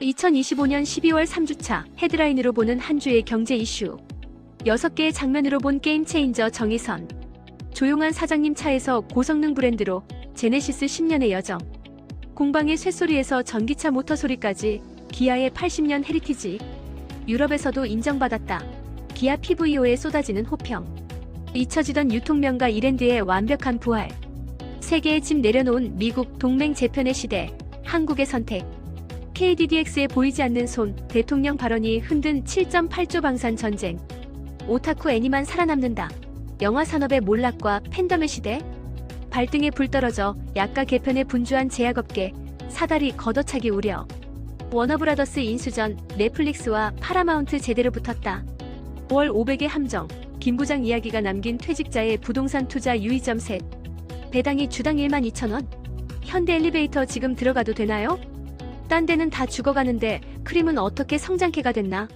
2025년 12월 3주차 헤드라인으로 보는 한 주의 경제 이슈. 6개의 장면으로 본 게임 체인저 정의선. 조용한 사장님 차에서 고성능 브랜드로 제네시스 10년의 여정. 공방의 쇳소리에서 전기차 모터 소리까지 기아의 80년 헤리티지. 유럽에서도 인정받았다. 기아 PVO에 쏟아지는 호평. 잊혀지던 유통명가 이랜드의 완벽한 부활. 세계의 집 내려놓은 미국 동맹 재편의 시대. 한국의 선택. KDDX에 보이지 않는 손, 대통령 발언이 흔든 7.8조 방산 전쟁. 오타쿠 애니만 살아남는다. 영화 산업의 몰락과 팬덤의 시대. 발등에 불 떨어져 약가 개편에 분주한 제약업계. 사다리 걷어차기 우려. 워너브라더스 인수전 넷플릭스와 파라마운트 제대로 붙었다. 월 500의 함정. 김 부장 이야기가 남긴 퇴직자의 부동산 투자 유의점 셋. 배당이 주당 1만 2천 원. 현대 엘리베이터 지금 들어가도 되나요? 딴 데는 다 죽어가는데 크림은 어떻게 성장케가 됐나?